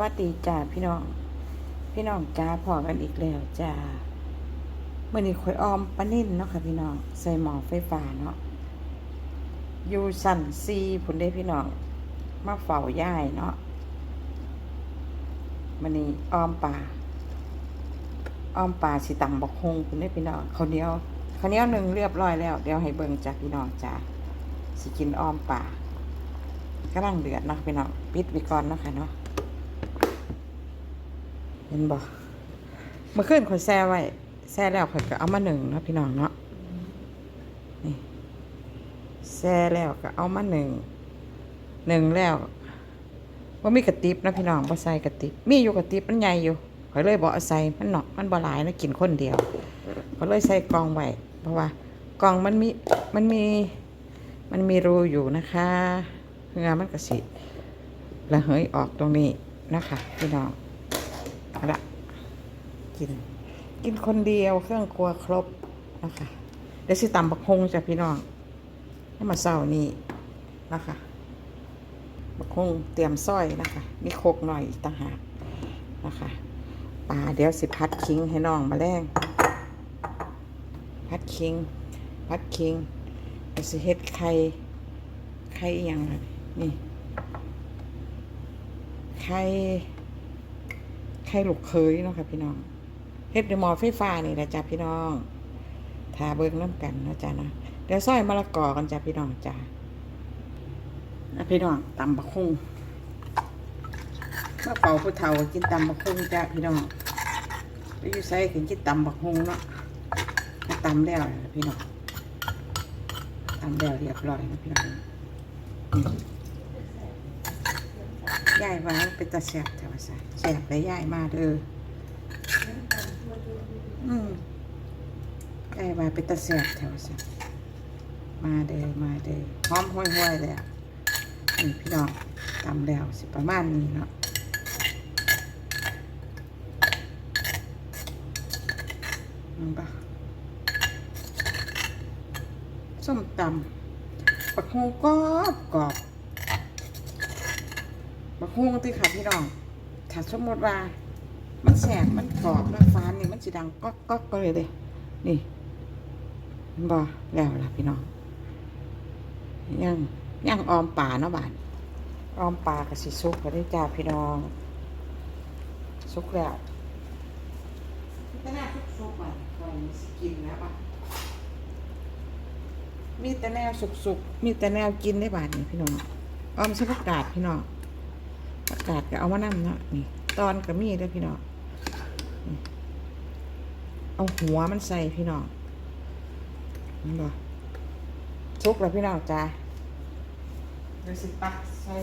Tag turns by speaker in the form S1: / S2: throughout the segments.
S1: วัสดีจ้าพี่น้อง พี่น้องจ้าพอกันอีกแล้วจ้าเมื่อนี้ข่อยออมปลานิ่นเนาะค่ะพี่น้อง ใส่หม้อไฟฟ้าเนาะอยู่สั่นซีผุนได้พี่น้อง มาเฝ้าย่ายเนาะมื่อนี้ออมป่าออมป่าสิตำบักฮงผุนได้พี่น้องข้าวเหนียวข้าวเหนียวหนึ่งเรียบร้อยแล้ว เดี๋ยวให้เบิ่งจากพี่น้องจ้าสิกินออมป่ากำลังเดือดเนาะพี่น้องปิดไว้ก่อนเนาะค่ะเนาะ เห็นบ่เมื่อคืนข่อยแซ่ไว้แซ่แล้วข่อยก็เอามาหนึ่งนะพี่น้องเนาะนี่แซ่แล้วก็เอามาหนึ่งหนึ่งแล้วว่ามีกระติบนะพี่น้องบ่ใส่กระติบมีอยู่กระติบมันใหญ่อยู่ข่อยเลยบ่เอาใส่มันหนอกมันบ่หลายนะกินคนเดียวข่อยเลยใส่กองไว้เพราะว่ากองมันมีมันมีมันมีรูอยู่นะคะเงามันก็สิระเหยออกตรงนี้นะคะพี่น้อง เอาละกิน กินคนเดียวเครื่องครัวครบนะคะเดี๋ยวสิตำบักฮงจ้ะพี่น้องให้มาเศร้านี่นะคะบักฮงเตรียมสร้อยนะคะ มีโคกหน่อยต่างหากนะคะปลาเดี๋ยวสิพัดคิงให้น้องมาแรงพัดคิง พัดคิงเดี๋ยวสิเฮ็ดไข่ไข่อิหยังนี่ไข่ ไข่ลูกเคยเนาะค่ะพี่น้องเฮ็ดในหม้อไฟฟ้านี่แหละจ้ะพี่น้องทาเบิ่งน้ำกันนะจ้ะนะเดี๋ยวซอยมะละกอกันจ้ะพี่น้องจ้ะนะพี่น้องตำบักหุ่งเมื่อเป่าผู้เฒ่ากินตำบักหุ่งจ้ะพี่น้องไปอยู่ไสกินกินตำบักหุ่งเนาะตำแล้วพี่น้องตำแล้วเรียบร้อยนะพี่น้อง ยายว่าเป็นตาแสบแต่ว่าใส่แสบไปยายมาเด้ออืมยายว่าเป็นตาแสบแถวใส่มาเด้อมาเด้อหอมห้วยๆเลยอะนี่พี่น้องตำแล้วสิประมาณนี้เนาะมันปะส้มตำปักหูกรอบกรอบ บักฮุ้งที่ค่ะพี่น้องถ้าสมมติว่า มันแสบมันกรอบแล้วฟ้านนี่มันสิดังก๊อกก๊อกก็เลยเด้นี่มันบ่แล้วล่ะพี่น้องยังยังออมป่าเนาะบานออมป่ากับสิซุกก็ได้จ้าพี่น้องซุกแล้วมีแต่แนวซุกๆมาก่อนสิกินแล้วป่ะมีแต่แนวสุกๆ มีแต่แนวกินได้บาดนี่พี่น้องออมใช้ผักกาดพี่น้อง อากาศก็เอามานั่เนาะนี่ตอนก็มีเด้อพี่น้องนี่เอาหัวมันใส่พี่น้องนี่บ่ชุกแล้วพี่น้องจ้าเดี๋ยวสิปักใส่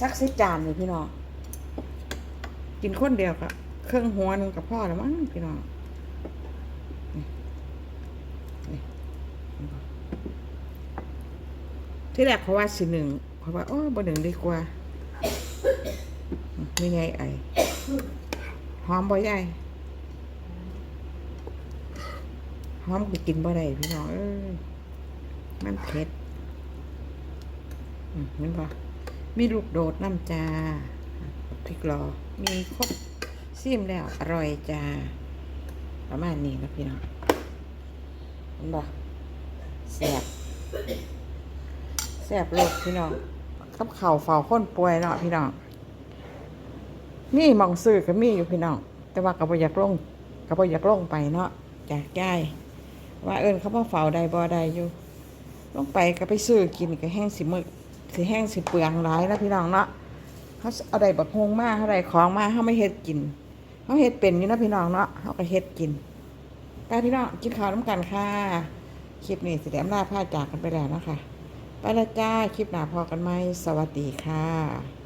S1: สักสิจานเลยพี่น้องกินคนเดียวกับเครื่องหัวหนึงกับพ่อแล้วมั้งพี่น้อง ที่แรกเขาว่าสิหนึ่งเขาว่าโอ้บ่หนึ่งดีกว่าไม่ไงไอหอมบ่ใหญ่หอมก็กินบ่ได้พี่น้องเอ้ยมันเผ็ดเห็นปะมีลูกโดดน้ำจาพริกรอ มีครบซิมแล้ว อร่อยจ้าประมาณนี้นะพี่น้องเห็นปะ แซ่บแซ่บโลกพี่น้องกับเข่าเฝ้าค้นป่วยเนาะพี่น้องนี่มองซื้อก็มีอยู่พี่น้องแต่ว่าก็บ่อยากลงก็บ่อยากลงไปเนาะจากยายว่าเอิญเขามาเฝ้าใดบ่ใดอยู่ลงไปก็ไปซื้อกินก็แห้งสิมึกสิแห้งสิเปลืองหลายแล้วพี่น้องเนาะเขาเอาใดบักฮงมาเขาใดของมาเขาไม่เฮ็ดกินเขาเฮ็ดเป็นอยู่นะพี่น้องเนาะเขาก็เฮ็ดกินไปพี่น้องกินข้าวน้ำกันค่ะ คลิปนี้สิแดมลาพาจากกันไปแล้วนะคะไปละจ้า คลิปหน้าพอกันไหม สวัสดีค่ะ